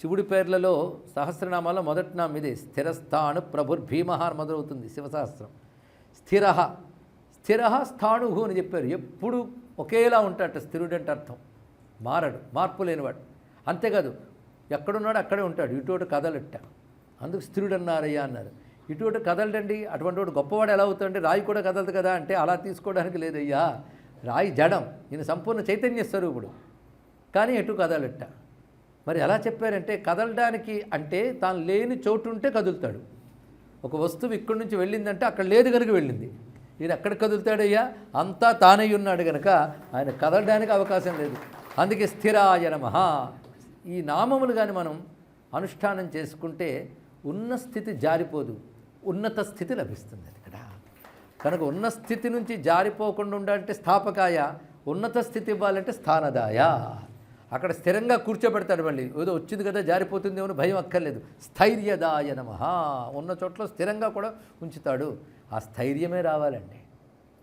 శివుడి పేర్లలో సహస్రనామాల్లో మొదటి నామం ఇది. స్థిరస్థాణు ప్రభుర్భీమహ అని మొదలవుతుంది శివసహస్రం. స్థిర స్థిర స్థాణుహు అని చెప్పారు. ఎప్పుడు ఒకేలా ఉంటాడు స్థిరుడు అంటే అర్థం. మారడు మార్పు లేనివాడు. అంతేకాదు ఎక్కడున్నాడు అక్కడే ఉంటాడు. ఇటువంటి కథలుట్ట అందుకు స్థిరుడు అన్నారయ్యా అన్నారు. ఇటువంటి కదలడండి. అటువంటి వాడు గొప్పవాడు ఎలా అవుతాడండి రాయి కూడా కదలదు కదా అంటే అలా తీసుకోవడానికి లేదయ్యా. రాయి జడం. ఈయన సంపూర్ణ చైతన్య స్వరూపుడు. కానీ ఎటు కదలెట్ట మరి ఎలా చెప్పారంటే కదలడానికి అంటే తాను లేని చోటు ఉంటే కదులుతాడు. ఒక వస్తువు ఇక్కడి నుంచి వెళ్ళిందంటే అక్కడ లేదు కనుక వెళ్ళింది. ఈయన ఎక్కడ కదులుతాడయ్యా? అంతా తానై ఉన్నాడు కనుక ఆయన కదలడానికి అవకాశం లేదు. అందుకే స్థిరాయ నమః. ఈ నామములు కానీ మనం అనుష్ఠానం చేసుకుంటే ఉన్న స్థితి జారిపోదు. ఉన్నత స్థితి లభిస్తుంది ఇక్కడ కనుక ఉన్న స్థితి నుంచి జారిపోకుండా ఉండాలంటే స్థాపకాయ ఉన్నత స్థితి ఇవ్వాలంటే స్థానదాయ. అక్కడ స్థిరంగా కూర్చోబెడతాడు మళ్ళీ. ఏదో వచ్చింది కదా జారిపోతుందేమో అని భయం అక్కర్లేదు. స్థైర్యదాయ నమ. ఉన్న చోట్ల స్థిరంగా కూడా ఉంచుతాడు. ఆ స్థైర్యమే రావాలండి.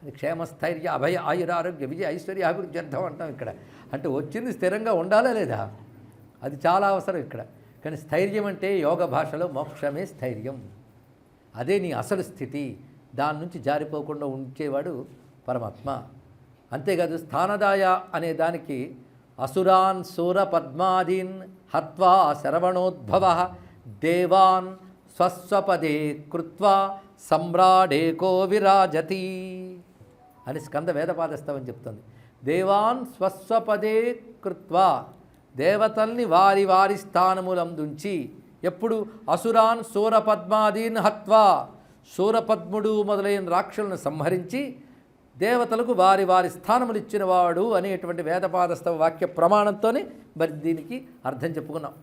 అది క్షేమస్థైర్య అభయ ఆయురారోగ్య విజయ ఐశ్వర్య అభివృద్ధి అర్థం అంటాం ఇక్కడ. అంటే వచ్చింది స్థిరంగా ఉండాలా లేదా? అది చాలా అవసరం ఇక్కడ. కానీ స్థైర్యం అంటే యోగ భాషలో మోక్షమే స్థైర్యం. అదే నీ అసలు స్థితి. దాని నుంచి జారిపోకుండా ఉంచేవాడు పరమాత్మ. అంతేకాదు స్థానదాయ అనే దానికి అసురాన్ సూరపద్మాదీన్ హత్వా శరవణోద్భవ దేవాన్ స్వస్వపదే కృత్వా సమ్రాడేకో విరాజతి అని స్కంద వేదపాదస్తవని చెప్తుంది. దేవాన్ స్వస్వపదే కృత్వా దేవతల్ని వారి వారి స్థానములందుంచి ఎప్పుడు అసురాన్ సూరపద్మాదీన్ హత్వా సూరపద్ముడు మొదలైన రాక్షలను సంహరించి దేవతలకు వారి వారి స్థానములు ఇచ్చినవాడు అనేటువంటి వేదపాదస్తవ వాక్య ప్రమాణంతోనే మరి దీనికి అర్థం చెప్పుకున్నాం.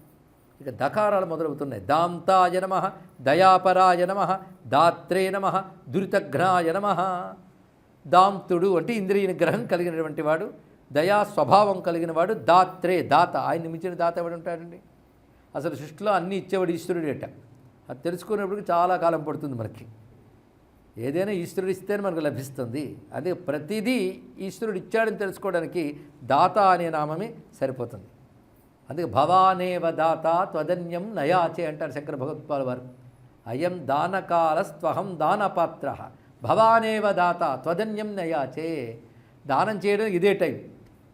ఇక దకారాలు మొదలవుతున్నాయి. దాంతాయ నమ దయాపరాయ నమ దాత్రే నమ దురితఘ్నాయ నమ. దాంతుడు అంటే ఇంద్రియ నిగ్రహం కలిగినటువంటి వాడు దయా స్వభావం కలిగిన వాడు దాత్రే దాత. ఆయన మించిన దాత ఎవడు ఉంటాడండి? అసలు సృష్టిలో అన్నీ ఇచ్చేవాడు ఈశ్వరుడేట. అది తెలుసుకునేప్పటికి చాలా కాలం పడుతుంది మనకి. ఏదైనా ఈశ్వరుడు ఇస్తేనే మనకు లభిస్తుంది. అదే ప్రతిదీ ఈశ్వరుడు ఇచ్చాడని తెలుసుకోవడానికి దాత అనే నామమే సరిపోతుంది. అందుకే భవానేవ దాత త్వదన్యం నయాచే అంటారు శంకర భగవత్పాల్ వారు. అయం దానకాలస్త్వహం దానపాత్ర. భవానేవ దాత త్వదన్యం నయాచే. దానం చేయడం ఇదే టైం.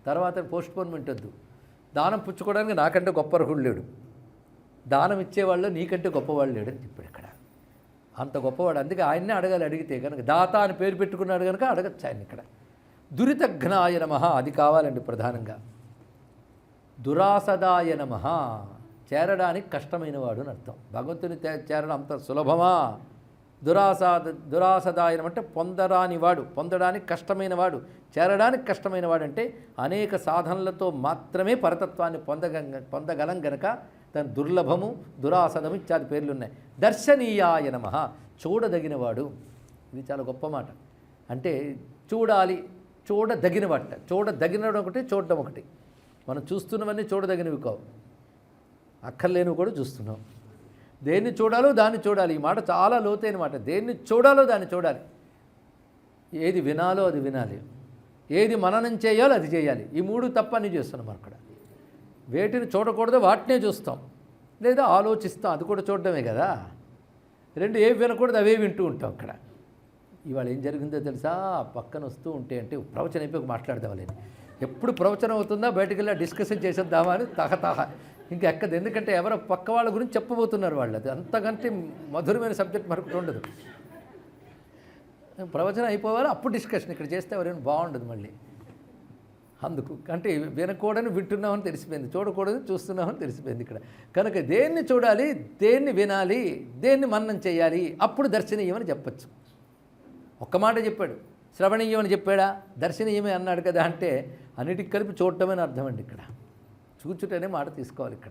తర్వాత పోస్ట్పోన్మెంట్ వద్దు. దానం పుచ్చుకోవడానికి నాకంటే గొప్ప అర్హుడు లేడు. దానం ఇచ్చేవాళ్ళు నీకంటే గొప్పవాళ్ళు లేడని చెప్పాడు ఇక్కడ. అంత గొప్పవాడు. అందుకే ఆయన్నే అడగాలి అడిగితే కనుక దాత అని పేరు పెట్టుకున్నాడు కనుక అడగచ్చు ఆయన ఇక్కడ. దురితఘ్నాయ నమ అది కావాలండి ప్రధానంగా. దురాసదాయ నమ చేరడానికి కష్టమైన వాడు అని అర్థం. భగవంతుని చేరడం అంత సులభమా? దురాసాద దురాసదాయనం అంటే పొందరాని వాడు పొందడానికి కష్టమైన వాడు చేరడానికి కష్టమైన వాడు అంటే అనేక సాధనలతో మాత్రమే పరతత్వాన్ని పొందగ పొందగలం గనక దాని దుర్లభము దురాసదము ఇత్యాది పేర్లు ఉన్నాయి దర్శనీయాయ నమ. చూడదగినవాడు ఇది చాలా గొప్ప మాట. అంటే చూడాలి చూడదగినవాట. చూడదగినడం ఒకటి చూడడం ఒకటి. మనం చూస్తున్నవన్నీ చూడదగినవి కావు. అక్కర్లేనివి కూడా చూస్తున్నాం. దేన్ని చూడాలో దాన్ని చూడాలి. ఈ మాట చాలా లోతైన మాట. దేన్ని చూడాలో దాన్ని చూడాలి. ఏది వినాలో అది వినాలి. ఏది మననం చేయాలో అది చేయాలి. ఈ మూడు తప్ప అన్ని చేస్తున్నాం అక్కడ. వేటిని చూడకూడదు వాటినే చూస్తాం. లేదా ఆలోచిస్తాం. అది కూడా చూడడమే కదా. రెండు ఏవి వినకూడదు అవే వింటూ ఉంటాం అక్కడ. ఇవాళ ఏం జరిగిందో తెలుసా? పక్కన వస్తూ ఉంటే అంటే ప్రవచనం అయిపోయి మాట్లాడదామని ఎప్పుడు ప్రవచనం అవుతుందా? బయటకు వెళ్ళి డిస్కషన్ చేసేద్దామా అని తహతహ. ఇంకా ఎక్కదు. ఎందుకంటే ఎవరో పక్క వాళ్ళ గురించి చెప్పబోతున్నారు వాళ్ళు. అది అంతకంటే మధురమైన సబ్జెక్ట్ మరొకటి ఉండదు. ప్రవచనం అయిపోవాలి అప్పుడు డిస్కషన్. ఇక్కడ చేస్తే ఎవరైనా బాగుండదు మళ్ళీ. అందుకు అంటే వినకూడని వింటున్నామని తెలిసిపోయింది చూడకూడదని చూస్తున్నామని తెలిసిపోయింది ఇక్కడ. కనుక దేన్ని చూడాలి దేన్ని వినాలి దేన్ని మన్నం చేయాలి అప్పుడు దర్శనీయమని చెప్పచ్చు. ఒక్క మాట చెప్పాడు. శ్రవణీయం అని చెప్పాడా? దర్శనీయమే అన్నాడు కదా అంటే అన్నిటికి కలిపి చూడటమని అని అర్థం అండి ఇక్కడ? చూచుటనే మాట తీసుకోవాలి ఇక్కడ.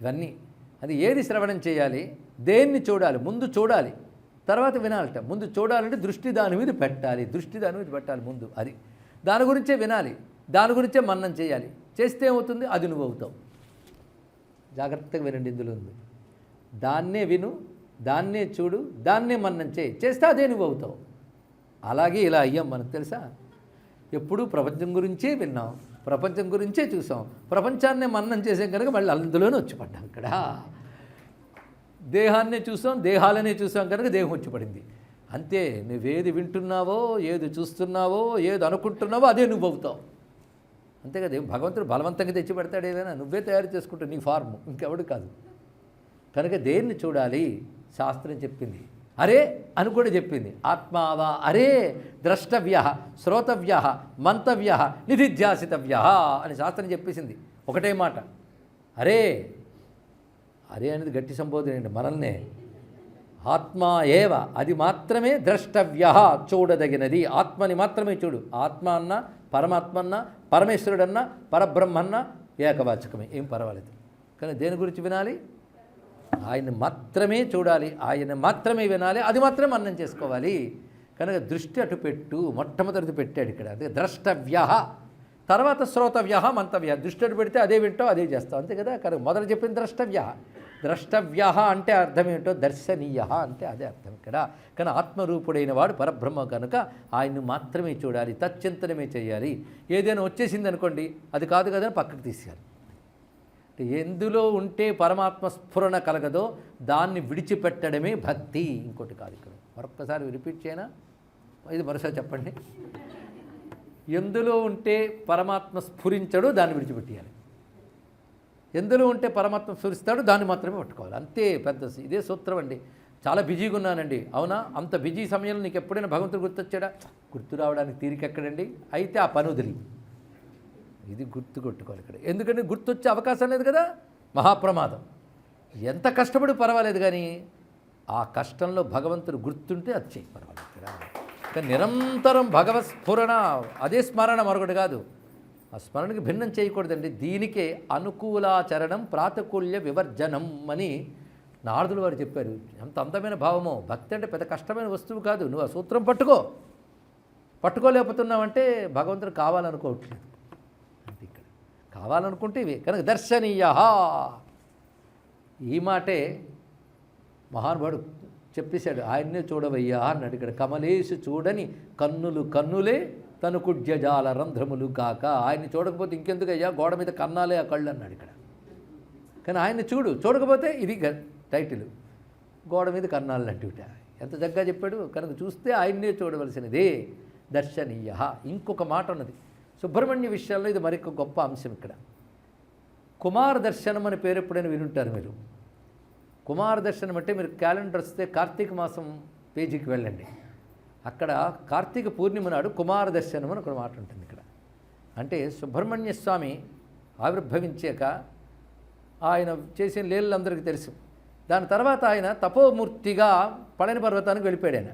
ఇవన్నీ. అది ఏది శ్రవణం చేయాలి? దేన్ని చూడాలి? ముందు చూడాలి. తర్వాత వినాలట. ముందు చూడాలంటే దృష్టి దాని మీద పెట్టాలి. దృష్టి దాని మీద పెట్టాలి ముందు. అది దాని గురించే వినాలి. దాని గురించే మన్నం చేయాలి. చేస్తే ఏమవుతుంది? అది నువ్వు అవుతావు. జాగ్రత్తగా వినండి ఇందులో ఉంది. దాన్నే విను దాన్నే చూడు దాన్నే మన్నం చేయి. చేస్తే అదే నువ్వు అవుతావు. అలాగే ఇలా అయ్యాం మనకు తెలుసా? ఎప్పుడూ ప్రపంచం గురించే విన్నాం ప్రపంచం గురించే చూసాం. ప్రపంచాన్నే మన్నం చేసాం కనుక మళ్ళీ అందులోనే వచ్చి పడ్డాం ఇక్కడ. దేహాన్నే చూసాం దేహాలనే చూసాం కనుక దేహం వచ్చి పడింది. అంతే నువ్వేది వింటున్నావో ఏది చూస్తున్నావో ఏది అనుకుంటున్నావో అదే నువ్వు అవుతావు అంతే కదా భగవంతుడు బలవంతంగా తెచ్చి పెడతాడు ఏదైనా నువ్వే తయారు చేసుకుంటావు నీ ఫార్మ్ ఇంకెవడు కాదు. కనుక దేన్ని చూడాలి? శాస్త్రం చెప్పింది. అరే అని కూడా చెప్పింది. ఆత్మావా? అరే ద్రష్టవ్య శ్రోతవ్య మంతవ్య నిధిధ్యాసితవ్య అని శాస్త్రం చెప్పేసింది. ఒకటే మాట. అరే అరే అనేది గట్టి సంబోధన అండి మనల్నే. ఆత్మా ఏవ అది మాత్రమే ద్రష్టవ్య చూడదగినది. ఆత్మని మాత్రమే చూడు. ఆత్మ అన్న పరమాత్మ అన్న పరమేశ్వరుడన్న పరబ్రహ్మన్న ఏకవాచకమే. ఏం పర్వాలేదు. కానీ దేని గురించి వినాలి? ఆయన మాత్రమే చూడాలి. ఆయన మాత్రమే వినాలి. అది మాత్రమే అన్నం చేసుకోవాలి. కనుక దృష్టి అటు పెట్టు. మొట్టమొదటిది పెట్టాడు ఇక్కడ. అదే ద్రష్టవ్య. తర్వాత శ్రోతవ్య మంతవ్య. దృష్టి అటు పెడితే అదే వింటావు అదే చేస్తావు. అంతే కదా? కనుక మొదలు చెప్పిన ద్రష్టవ్య. ద్రష్టవ్య అంటే అర్థం ఏంటో దర్శనీయ అంటే అదే అర్థం ఇక్కడ. కానీ ఆత్మరూపుడైన వాడు పరబ్రహ్మ కనుక ఆయన్ని మాత్రమే చూడాలి తచ్చింతనమే చేయాలి. ఏదైనా వచ్చేసింది అనుకోండి అది కాదు కదా పక్కకు తీసేయాలి. ఎందులో ఉంటే పరమాత్మ స్ఫురణ కలగదో దాన్ని విడిచిపెట్టడమే భక్తి. ఇంకోటి కాదు ఇక్కడ. మరొక్కసారి రిపీట్ చేయనా? ఇది మరోసారి చెప్పండి. ఎందులో ఉంటే పరమాత్మ స్ఫురించడో దాన్ని విడిచిపెట్టేయాలి. ఎందులో ఉంటే పరమాత్మ స్ఫురిస్తాడో దాన్ని మాత్రమే పట్టుకోవాలి. అంతే పెద్ద ఇదే సూత్రం అండి. చాలా బిజీగా ఉన్నానండి. అవునా? అంత బిజీ సమయంలో నీకు ఎప్పుడైనా భగవంతుడు గుర్తొచ్చాడా? గుర్తు రావడానికి తీరిక ఎక్కడండి అయితే ఆ పని వదిలి. ఇది గుర్తు కొట్టుకోవాలి ఇక్కడ. ఎందుకంటే గుర్తొచ్చే అవకాశం లేదు కదా? మహాప్రమాదం. ఎంత కష్టపడి పర్వాలేదు కానీ ఆ కష్టంలో భగవంతుడు గుర్తుంటే అది చేయి. పర్వాలేదు. ఇక్కడ కానీ నిరంతరం భగవత్ స్ఫురణ అదే స్మరణ మరొకటి కాదు. ఆ స్మరణకి భిన్నం చేయకూడదండి. దీనికే అనుకూలాచరణం ప్రాతకూల్య వివర్జనం అని నారదులు వారు చెప్పారు. ఎంత అందమైన భావమో. భక్తి అంటే పెద్ద కష్టమైన వస్తువు కాదు. నువ్వు ఆ సూత్రం పట్టుకో. పట్టుకోలేకపోతున్నావంటే భగవంతుడు కావాలనుకోవట్లేదు. అంటే ఇక్కడ. కావాలనుకుంటే ఇవి. కనుక దర్శనీయ ఈ మాటే మహానుభావుడు చెప్పేశాడు. ఆయన్నే చూడవయ్యా అన్నాడు ఇక్కడ. కమలేశు చూడని కన్నులు కన్నులే తను కుడ్యజాల రంధ్రములు కాక ఆయన్ని చూడకపోతే ఇంకెందుకయ్యా? గోడ మీద కన్నాలే ఆ కళ్ళు అన్నాడు ఇక్కడ. కానీ ఆయన్ని చూడు చూడకపోతే ఇది గ- టైటిల్. గోడ మీద కన్నాలు అంటుట. ఎంత చక్కగా చెప్పాడు? కనుక చూస్తే ఆయన్నే చూడవలసినదే దర్శనీయ. ఇంకొక మాట ఉన్నది. సుబ్రహ్మణ్య విషయాల్లో ఇది మరొక గొప్ప అంశం ఇక్కడ. కుమార దర్శనం అనే పేరు ఎప్పుడైనా వినుంటారు మీరు? కుమార దర్శనం అంటే మీరు క్యాలెండర్ వస్తే కార్తీక మాసం పేజీకి వెళ్ళండి. అక్కడ కార్తీక పూర్ణిమ నాడు కుమార దర్శనం అని ఒక మాట ఉంటుంది ఇక్కడ. అంటే సుబ్రహ్మణ్య స్వామి ఆవిర్భవించాక ఆయన చేసిన లీలలందరికీ తెలుసు. దాని తర్వాత ఆయన తపోమూర్తిగా పళని పర్వతానికి వెళ్ళిపోయాడు ఆయన.